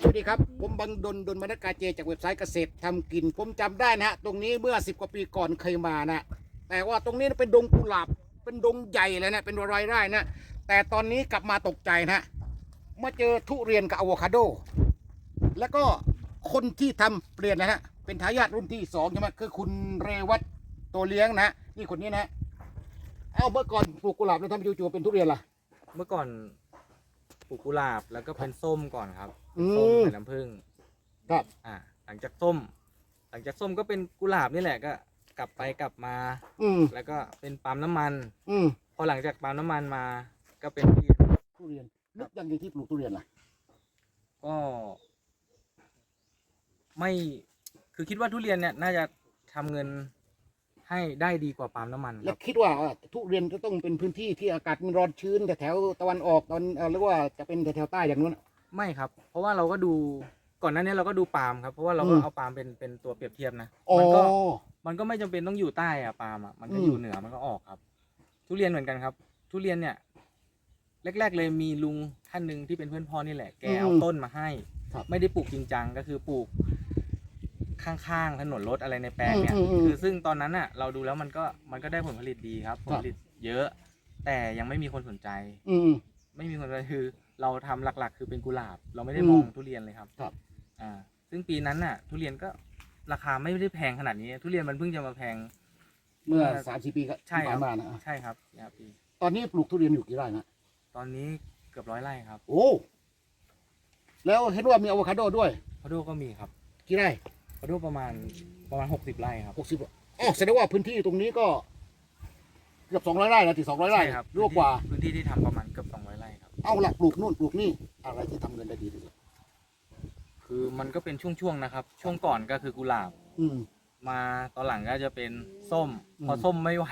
สวัสดีครับ ผมบังดนดนมนักกาเจจากเว็บไซต์เกษตรทำกิน ผมจำได้นะฮะตรงนี้เมื่อสิบกว่าปีก่อนเคยมานะแต่ว่าตรงนี้เป็นดงกุหลาบเป็นดงใหญ่เลยนะเป็นรายได้นะแต่ตอนนี้กลับมาตกใจนะมาเจอทุเรียนกับอะโวคาโด แล้วก็คนที่ทำเปลี่ยนนะฮะเป็นทายาทรุ่นที่สองใช่ไหมคือคุณเรวัตตัวเลี้ยงนะนี่คนนี้นะเอ้าเมื่อก่อนปลูกกุหลาบแล้วทำจู่ๆเป็นทุเรียนล่ะ เมื่อก่อน ปลูกกุหลาบแล้วก็เป็นส้มก่อนครับอืมส้มใส่น้ำผึ้งครับ อ่า หลังจากส้ม หลังจากส้มก็เป็นกุหลาบนี่แหละก็ กลับไปกลับมา อืมแล้วก็เป็นปาล์มน้ำมัน อืมพอหลังจากปาล์มน้ำมันมาก็เป็นทุเรียนทุเรียนนึกยังไงที่ปลูกทุเรียนล่ะ ก็ ไม่ คือคิดว่าทุเรียนเนี่ย น่าจะทำเงิน ให้ได้ดีกว่าปาล์มน้ำมันคแล้รัวบคิดว่าทุเรียนจะต้องเป็นพื้นที่ที่อากาศมันร้อนชื้นแต่แถวตะวันออกตอนเอ่อหรือว่าจะเป็นแถวๆใต้อย่างนู้น ไม่ครับ เพราะว่าเราก็ดูก่อนหน้านี้เราก็ดูปาล์มครับเพราะว่าเราก็อืม เอาปาล์มเป็นเป็นตัวเปรียบเทียบนะอ๋อ มันก็มันก็ไม่จำเป็นต้องอยู่ใต้อะปาล์มอะมันก็อืม อยู่เหนือมันก็ออกครับ ทุเรียนเหมือนกันครับ ทุเรียนเนี่ยแรกๆเลยมีลุงท่านหนึ่งที่เป็นเพื่อนพ่อนี่แหละแกเอาต้นมาให้ ครับ ไม่ได้ปลูกจริงจังก็คือปลูก ข้างๆถนนรถอะไรในแปลงเนี่ยอืมอืมอืม คือซึ่งตอนนั้นอะเราดูแล้วมันก็มันก็ได้ผลผลิตดีครับ ผลครับผลิตเยอะ แต่ยังไม่มีคนสนใจ อืม ไม่มีคนสนใจคือ เราทำหลักๆ คือเป็นกุหลาบ เราไม่ได้อืมมองทุเรียนเลยครับครับ อ่า ซึ่งปีนั้นน่ะ ทุเรียนก็ราคาไม่ได้แพงขนาดนี้ ทุเรียนมันเพิ่งจะมาแพง เมื่อสามสี่ปีก็ใช่ที่ครัผ่าบนมานะใช่ครับครับพี่ตอนนี้ปลูกทุเรียนอยู่กี่ไร่นะตอนนี้เกือบร้อยไร่ครับโอ้แล้วเห็นว่ามีอะโวคาโดด้วยพะโดก็มีครับ กี่ไร่ พะโดประมาณประมาณหกสิบไร่ครับ หกสิบอ๋อแสดงว่าพื้นที่ตรงนี้ก็ เกือบสองร้อยไร่นะถึงสองร้อยไร่ใช่ครับรั่วกว่า พื้นที่ที่ทำประมาณเกือบสองร้อยไร่ครับ เอาละปลูกนู่นปลูกนี่อะไรที่ทำเงินได้ดีที่สุดคือมันก็เป็นช่วงๆนะครับ ช่วงก่อนก็คือกุหลาบ อืม มาตอนหลังก็จะเป็นส้ม อืมพอส้มไม่ไหว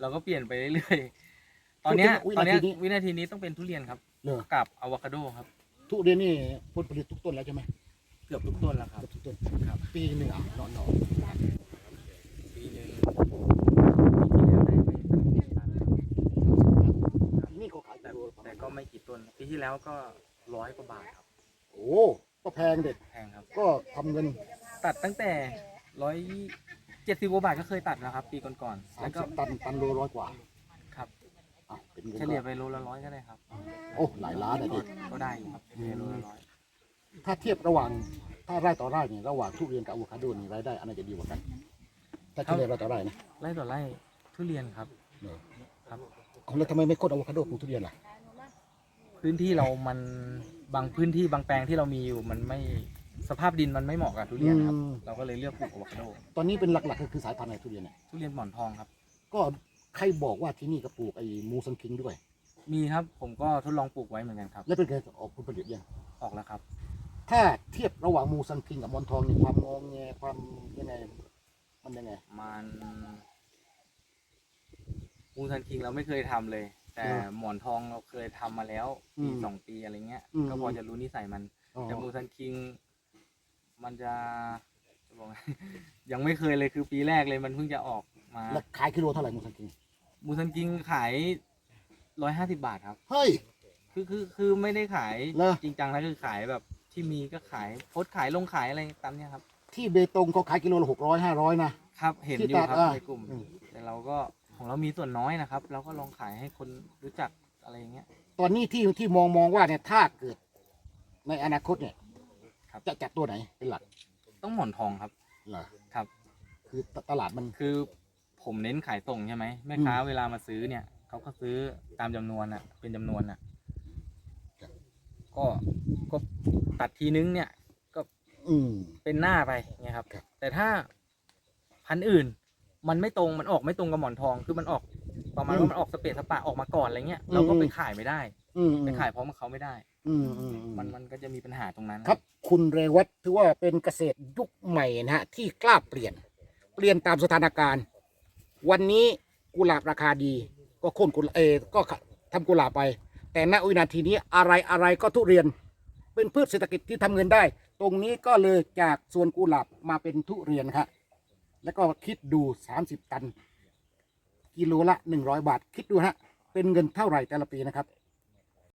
เราก็เปลี่ยนไปเรื่อยๆ ตอนเนี้ยพูดถึงตอนเนี้ยวินาทีนี้วินาทีนี้ต้องเป็นทุเรียนครับ เหรอ กับอะโวคาโดครับ ทุเรียนนี่ผลผลิตทุกต้นแล้วใช่ไหม เกือบทุกต้นแล้วครับเกือบทุกต้นครับ ปีหนึ่งอะนอนนอนปีหนึ่งปีที่แล้วได้ไปสามสิบตันครับนี่เขาขายแต่กิโลละประมาแต่ณก็ไม่กี่ต้น ปีที่แล้วก็ร้อยกว่าบาทครับ โอ้ก็แพงเด็ดแพงครับ ก็ทำเงินตัดตั้งแต่ร้อยเจ็ดสิบกว่าบาทก็เคยตัดแล้วครับ ปีก่อนๆสาแล้มวก็สิบตันตันโลร้อยกว่าครับอะเป็นเงินเฉลี่ยไปโลละร้อยก็ได้ครับ โอ้หลายล้านอะดิก็ได้อยู่ครับเฉลี่ยโลละร้อย ถ้าเทียบระหว่างถ้าไร่ต่อไร่เนี่ยระหว่างทุเรียนกับอะโวคาโดนี่รายได้อันไหนจะดีกว่ากันถ้าเฉลี่ยไร่ต่อไร่นะไร่ต่อไร่ทุเรียนครับเออครับเอาแล้วทำไมไม่โค่นอะโวคาโดปลูกทุเรียนล่ะ พื้นที่เรามันบางพื้นที่บางแปลงที่เรามีอยู่มันไม่สภาพดินมันไม่เหมาะกับทุเรียนครับ อืม เราก็เลยเลือกปลูกอะโวคาโด ตอนนี้เป็นหลักๆก็คือสายพันธุ์ไหนทุเรียนเนี่ยทุเรียนหมอนทองครับ ก็ใครบอกว่าที่นี่ก็ปลูกไอ้มูซันคิงด้วย มีครับผมก็ทดลองปลูกไว้เหมือนกันครับ แล้วเป็นไงออกผลผลิตยังออกแล้วครับ ถ้าเทียบระหว่างมูซันคิงกับมอนทองนี่ความงองแงความยังไง มันยังไง มันมูซันคิงเราไม่เคยทำเลย แต่เออหมอนทองเราเคยทำมาแล้วอืปีมสองปีอะไรเงี้ย อืม ก็พอจะรู้นิสัยมัน อ๋อแต่มูซันคิง มันจะจะบอกไง ยังไม่เคยเลยคือปีแรกเลยมันเพิ่งจะออกมาแล้วขายกิโลเท่าไหร่มูซันคิงมูซันคิงขายร้อยห้าสิบาทครับ เฮ้ย คือคือคือไม่ได้ขายเหรอ จริงจังแล้วคือขายแบบ ที่มีก็ขายโพสต์ขายลงขายอะไรตามเนี้ยครับ ที่เบตงเขาขายกิโลละหกร้อยห้าร้อยนะ ครับ เห็นที่อยู่ตาดครับอะในกลุ่ม อืม แต่เราก็ของเรามีส่วนน้อยนะครับ เราก็ลองขายให้คนรู้จักอะไรอย่างเงี้ย ตอนนี้ที่ที่มองมองว่าเนี่ยถ้าเกิดในอนาคตเนี่ยครับ จะจัดตัวไหนเป็นหลักต้องหมอนทองครับ เหรอครับ คือตตลาดมัน คือผมเน้นขายส่งใช่ไหมแม่ค้าเวลามาซื้อเนี่ยเขาก็ซื้อตามจำนวนอะเป็นจำนวนอะครับ ก็ก็ตัดทีนึงเนี่ย ก็อืม เป็นหน้าไปเงี้ยครับ ครับ แต่ถ้าพันธุ์อื่น มันไม่ตรงมันออกไม่ตรงกับหมอนทอง คือมันออกประมาณว่ามันออกสเปซสปะออกมาก่อนอะไรเงี้ยเราก็ไปขายไม่ได้อืมไปขายพร้อมกับเขาไม่ได้ อืมอืมอืมันมันก็จะมีปัญหาตรงนั้นครับคุณเรวัตถือว่าเป็นเกษตรยุคใหม่นะฮะที่กล้าเปลี่ยน เปลี่ยนตามสถานการณ์ วันนี้กุหลาบราคาดี ก็โค่นกุหลาบเออก็ทำกุหลาบไป แต่ณวินาทีนี้อะไรอะไรก็ทุเรียน เป็นพืชเศรษฐกิจที่ทำเงินได้ ตรงนี้ก็เลยจากสวนกุหลาบมาเป็นทุเรียนครับแล้วก็คิดดู 30 ตัน กิโลละ 100 บาท คิดดูฮะเป็นเงินเท่าไหร่แต่ละปีนะครับ